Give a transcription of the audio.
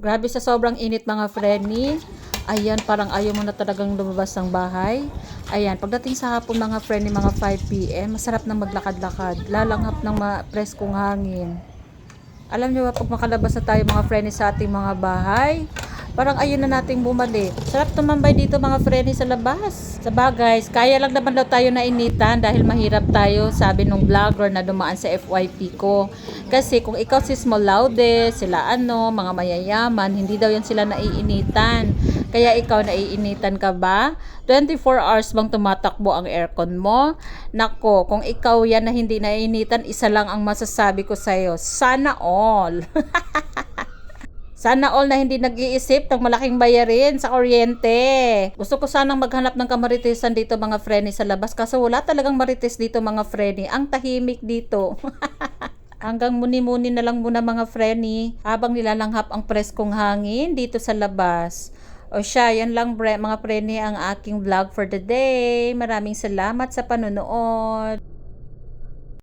Grabe sa sobrang init mga frenny. Ayan, parang ayaw mo na talagang lumabas ng bahay. Ayan, pagdating sa hapon mga frenny, mga 5pm, masarap na maglakad-lakad. Lalanghap ng preskong hangin. Alam niyo ba, pag makalabas na tayo mga frenny sa ating mga bahay, parang ayun na nating bumalik. Sarap tumambay dito mga frenny sa labas. Sa bagay, kaya lang naman daw tayo na initan dahil mahirap tayo, sabi nung vlogger na dumaan sa FYP ko. Kasi kung ikaw si Small Laude, sila ano, mga mayayaman, hindi daw yan sila naiinitan. Kaya ikaw naiinitan ka ba? 24 hours bang tumatakbo ang aircon mo? Nako, kung ikaw yan na hindi naiinitan, isa lang ang masasabi ko sa'yo. Sana all. Sana all na hindi nag-iisip ng malaking bayarin sa kuryente. Gusto ko sanang maghanap ng kamaritisan dito mga frenny sa labas kaso wala talagang marites dito mga frenny. Ang tahimik dito. Hanggang muni-muni na lang muna mga frenny habang nilalanghap ang preskong hangin dito sa labas. O siya, yan lang bre, mga frenny ang aking vlog for the day. Maraming salamat sa panonood.